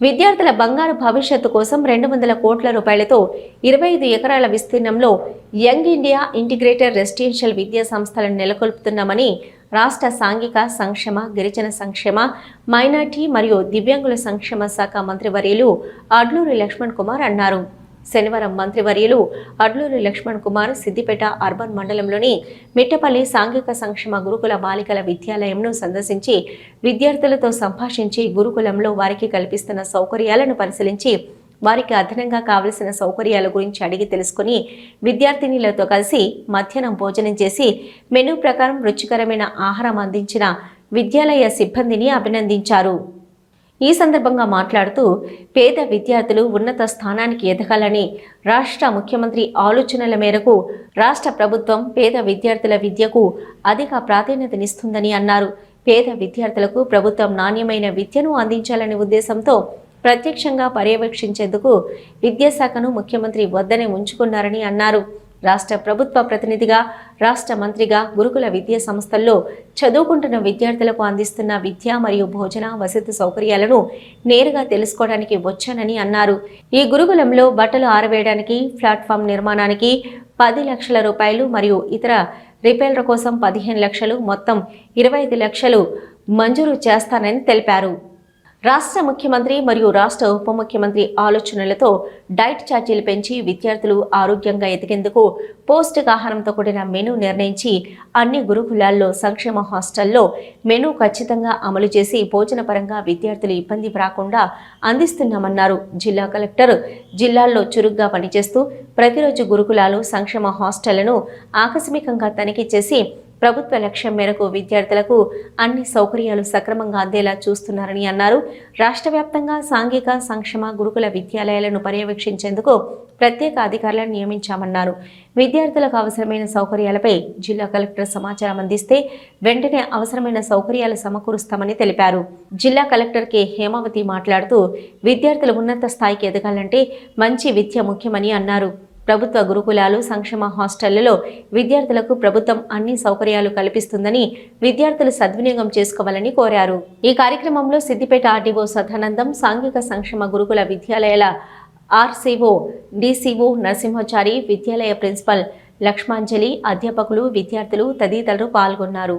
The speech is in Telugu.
విద్యార్థుల బంగారు భవిష్యత్తు కోసం రెండు వందల కోట్ల రూపాయలతో ఇరవై ఐదు ఎకరాల విస్తీర్ణంలో యంగ్ ఇండియా ఇంటిగ్రేటెడ్ రెసిడెన్షియల్ విద్యా సంస్థలను నెలకొల్పుతున్నామని రాష్ట్ర సాంఘిక సంక్షేమ గిరిజన సంక్షేమ మైనార్టీ మరియు దివ్యాంగుల సంక్షేమ శాఖ మంత్రివర్యులు అడ్లూరి లక్ష్మణ్ కుమార్ అన్నారు. శనివారం మంత్రివర్యులు అడ్లూరి లక్ష్మణ్ కుమార్ సిద్దిపేట అర్బన్ మండలంలోని మిట్టపల్లి సాంఘిక సంక్షేమ గురుకుల బాలికల విద్యాలయంను సందర్శించి విద్యార్థులతో సంభాషించి గురుకులంలో వారికి కల్పిస్తున్న సౌకర్యాలను పరిశీలించి వారికి అదనంగా కావలసిన సౌకర్యాల గురించి అడిగి తెలుసుకుని విద్యార్థినిలతో కలిసి మధ్యాహ్నం భోజనం చేసి మెనూ ప్రకారం రుచికరమైన ఆహారం అందించిన విద్యాలయ సిబ్బందిని అభినందించారు. ఈ సందర్భంగా మాట్లాడుతూ పేద విద్యార్థులు ఉన్నత స్థానానికి ఎదగాలని రాష్ట్ర ముఖ్యమంత్రి ఆలోచనల మేరకు రాష్ట్ర ప్రభుత్వం పేద విద్యార్థుల విద్యకు అధిక ప్రాధాన్యతనిస్తుందని అన్నారు. పేద విద్యార్థులకు ప్రభుత్వం నాణ్యమైన విద్యను అందించాలనే ఉద్దేశంతో ప్రత్యక్షంగా పర్యవేక్షించేందుకు విద్యాశాఖను ముఖ్యమంత్రి వద్దనే ఉంచుకున్నారని అన్నారు. రాష్ట్ర ప్రభుత్వ ప్రతినిధిగా రాష్ట్ర మంత్రిగా గురుకుల విద్యా సంస్థల్లో చదువుకుంటున్న విద్యార్థులకు అందిస్తున్న విద్య మరియు భోజన వసతి సౌకర్యాలను నేరుగా తెలుసుకోవడానికి వచ్చానని అన్నారు. ఈ గురుకులంలో బట్టలు ఆరవేయడానికి ప్లాట్ఫామ్ నిర్మాణానికి పది లక్షల రూపాయలు మరియు ఇతర రిపేర్ల కోసం పదిహేను లక్షలు మొత్తం ఇరవై ఐదు లక్షలు మంజూరు చేస్తానని తెలిపారు. రాష్ట్ర ముఖ్యమంత్రి మరియు రాష్ట్ర ఉప ముఖ్యమంత్రి ఆలోచనలతో డైట్ ఛార్జీలు పెంచి విద్యార్థులు ఆరోగ్యంగా ఎదిగేందుకు పౌష్టికాహారంతో కూడిన మెనూ నిర్ణయించి అన్ని గురుకులాల్లో సంక్షేమ హాస్టల్లో మెనూ ఖచ్చితంగా అమలు చేసి భోజన పరంగా విద్యార్థులు ఇబ్బంది రాకుండా అందిస్తున్నామన్నారు. జిల్లా కలెక్టర్ జిల్లాల్లో చురుగ్గా పనిచేస్తూ ప్రతిరోజు గురుకులాలు సంక్షేమ హాస్టళ్ళను ఆకస్మికంగా తనిఖీ చేసి ప్రభుత్వ లక్ష్యం మేరకు విద్యార్థులకు అన్ని సౌకర్యాలు సక్రమంగా అందేలా చూస్తున్నారని అన్నారు. రాష్ట్ర వ్యాప్తంగా సాంఘిక సంక్షేమ గురుకుల విద్యాలయాలను పర్యవేక్షించేందుకు ప్రత్యేక అధికారులను నియమించామన్నారు. విద్యార్థులకు అవసరమైన సౌకర్యాలపై జిల్లా కలెక్టర్ సమాచారం అందిస్తే వెంటనే అవసరమైన సౌకర్యాలు సమకూరుస్తామని తెలిపారు. జిల్లా కలెక్టర్ కె. హేమావతి మాట్లాడుతూ విద్యార్థులు ఉన్నత స్థాయికి ఎదగాలంటే మంచి విద్య ముఖ్యమని అన్నారు. ప్రభుత్వ గురుకులాలు సంక్షేమ హాస్టళ్ళలో విద్యార్థులకు ప్రభుత్వం అన్ని సౌకర్యాలు కల్పిస్తుందని విద్యార్థులు సద్వినియోగం చేసుకోవాలని కోరారు. ఈ కార్యక్రమంలో సిద్దిపేట ఆర్డీఓ సదానందం సాంఘిక సంక్షేమ గురుకుల విద్యాలయాల ఆర్సీఓ డిసిఓ నరసింహచారి విద్యాలయ ప్రిన్సిపల్ లక్ష్మాంజలి అధ్యాపకులు విద్యార్థులు తదితరులు పాల్గొన్నారు.